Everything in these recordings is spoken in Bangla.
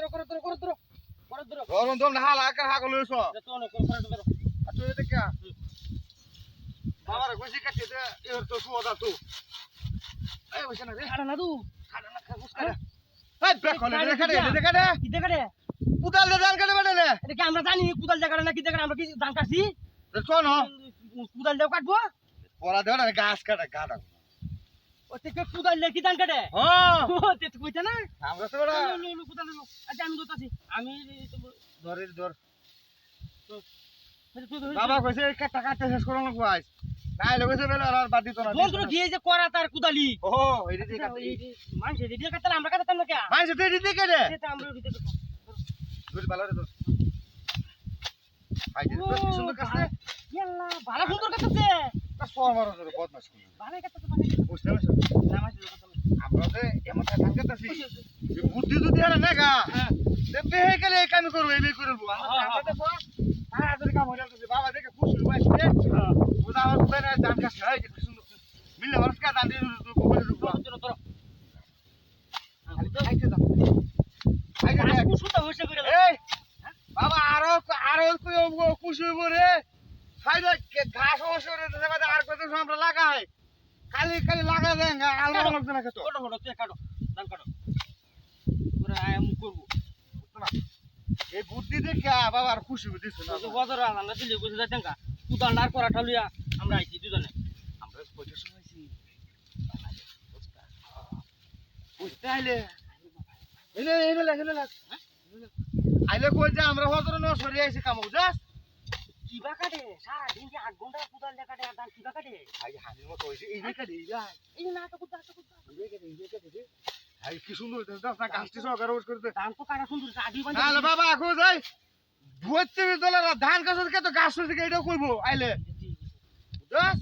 ধরো করে ধরো করে ধরো করে ধরো। গরম দম না হালা কার হাগল হইছ এ তো অনেক করে ধরো। আর তুই এদিকে কে বাবার গুছি কাটতে দে এর তো সুদা তু এই বসে না রে। খাড়া না তু খাড়া না এই হলে রে কাটে রে। কাটে কি দে দান কাটে বেটে রে এটা কি আমরা জানি কুদাল জায়গা না কি জায়গা আমরা কি ধান কাটছি? রে শোন কুদাল দেও কাটবো? পড়া দেও না গাছ কাটে গাড়া ও থেকে কুদাল কি ধান কাটে। হ্যাঁ। ও তে কইতা না? আমরা তো লো, লো, কুদাল লো আচ্ছা আমি দোতাছি আমি ধরে ধর। বাবা কইছে কাটা কাটতে শেষ করো না কইছ নাই লগেছে বেলা আর বাদ দিত না গিয়ে যে করা তার কুদালি। ও এই দিকে কাটতে। মানুষ দিয়ে কাটতাম আমরা কাটতাম না কে? মাইছে তুই দিতে কে রে সেটা আমরা ধরে ভালো রে ধর আই যে সুন্দর ইয়াল্লা ভালো সুন্দর কাটতেছে তা সর মারো ধরে বদমাশ করে ভালো কাটতেছে ভালো কাটতেছে বুঝতে পারছ আমরা যে এমন কাজ করতেছি বুদ্ধি যদি আর না গা হ্যাঁ। দেখতে হে গেলে এই কাম করব এই করব হ্যাঁ, আমরা হ্যাঁ। কাম হয়ে যাচ্ছে বাবা দেখে খুশি হয়ে। আসছে বুঝা আমার তো না দান কাছে হয় মিললে মানুষ কা দান দিয়ে তো ঢুকবো। এই বাবা আরও আরও খুশি হইব রে। ঘাস অবশ্য রে দেবে আর কত সময় আমরা লাগাই? খালি খালি লাগা দেন আলগা লাগবে না তো ছোট ছোট তুই কাটো ধান কাটো। পুরো আয়াম করব। এই বুদ্ধি দেখে বাবা আর খুশি দিছে না। বদর আলাদা দিলে বুঝে যায় টাকা কুদাল আর করা ঠালুয়া আমরা আইছি দুজনে। আমরা কয়টার সময় আছি বুঝতে আইলে। এনে এনে লাগে এনে লাগে আইলে কই যে আমরা হজর ন সরি আইছি কাম বুঝাস? কিবা কাটে সারা দিন যে আট ঘণ্টা কুদাল দিয়ে কাটে আর ধান কিবা কাটে আই হাজির মতো হইছে এই দিকে দেই যায় এই না তো কুদাল তো কুদাল এই দিকে এই দিকে দেই কি সুন্দর হইছে না গাছটি সহ গারোজ করতে ধান তো কাটা সুন্দর আডি বান্ধে তাহলে বাবা আকো যাই ভুয়াতে দলের ধান গাছ থেকে তো গাছ থেকে কইবো আইলে বুঝাস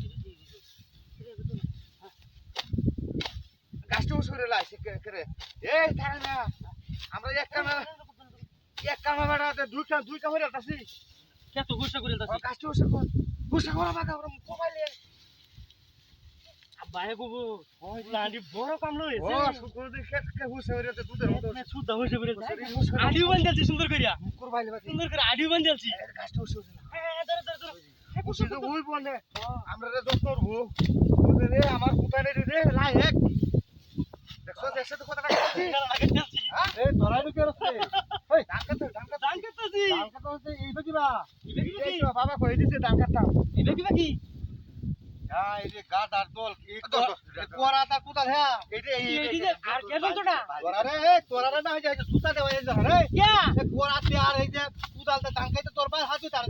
গাছটি উসরে লাইছে করে এই তারে না আমরা এক কামে এক কামে বেড়াতে দুই কাম দুই কামে রাতাছি কত গুছা করে দাসি গাছটি উসে কোন গুসা করা বাগা আমরা কমাইলে বাইরে গোবো লান্ডি বড় কাম লই ও শুকুর দেখে কে হুসে হইতে দুধের মতো। সুদ্ধা হইছে করে হুসে আডিও বান্ধালছি সুন্দর করিয়া। মুকুর বাইলে বাতি সুন্দর করে আডিও বান্ধালছি গাছটি উসে উসে হ্যাঁ ধর ধর ধর। তো ওই বলে। আমরা রে দোস্ত করব রে আমার কোথায় রে রে লাই এক। দেখছ দেখছ তো কথা আগে চলছি হ্যাঁ? এই ধরাই ঢুকে রছে ওই ধান কাটতে ধান কাটতে ধান কাটতেছি ধান কাটতে হচ্ছে এই বাকিবা ইবে কি? এই তো বাবা কই দিছে ধান কাটতাম ইবে কি? বাকি হ্যাঁ এই যে গাদ আর দল এই কোরা তা কোথায় হ্যাঁ এই যে এই যে আর কে যন্ত্রটা কোরা রে এই কোরা রে না এই যে সুতা দেওয়া এই যে রে কে এই কোরা তে আর এই যে কুদাল তে ধান খাইতে তোর পায়ে হাতি তার